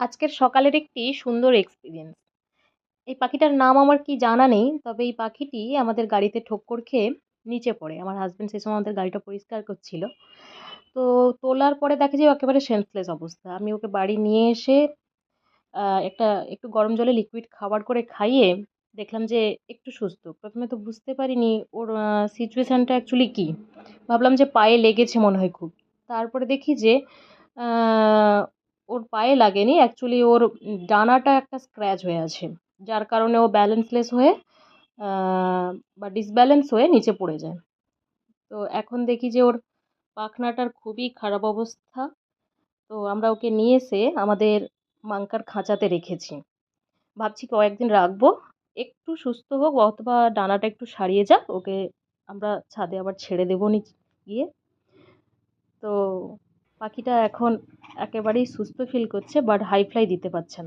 আজকের সকালের একটি সুন্দর এক্সপিরিয়েন্স এই পাখিটার নাম আমার কি জানা নেই, তবে এই পাখিটি আমাদের গাড়িতে ঠক্কর খেয়ে নিচে পড়ে। আমার হাজব্যান্ড সেই সময় আমাদের গাড়িটা পরিষ্কার করছিল। তো তোলার পরে দেখে যে একেবারে সেন্সলেস অবস্থা। আমি ওকে বাড়ি নিয়ে এসে একটা একটু গরম জলে লিকুইড খাবার করে খাইয়ে দেখলাম যে একটু সুস্থ। প্রথমে তো বুঝতে পারিনি ওর সিচুয়েশানটা অ্যাকচুয়ালি কী। ভাবলাম যে পায়ে লেগেছে মনে হয় খুব। তারপরে দেখি যে ওর পায়ে লাগেনি। অ্যাকচুয়ালি ওর ডানাটা একটা স্ক্র্যাচ হয়ে আছে। যার কারণে ও ব্যালেন্সলেস হয়ে বা ডিসব্যালেন্স হয়ে নিচে পড়ে যায়। তো এখন দেখি যে ওর পাখনাটার খুবই খারাপ অবস্থা। তো আমরা ওকে নিয়ে এসে আমাদের মাংকার খাঁচাতে রেখেছি। ভাবছি কয়েকদিন রাখব। একটু সুস্থ হোক, অথবা ডানাটা একটু সারিয়ে যাক, ওকে আমরা ছাদে আবার ছেড়ে দেবো নি গিয়ে। তো পাখিটা এখন একেবারেই সুস্থ ফিল করছে বাট হাই ফ্লাই দিতে পারছে না।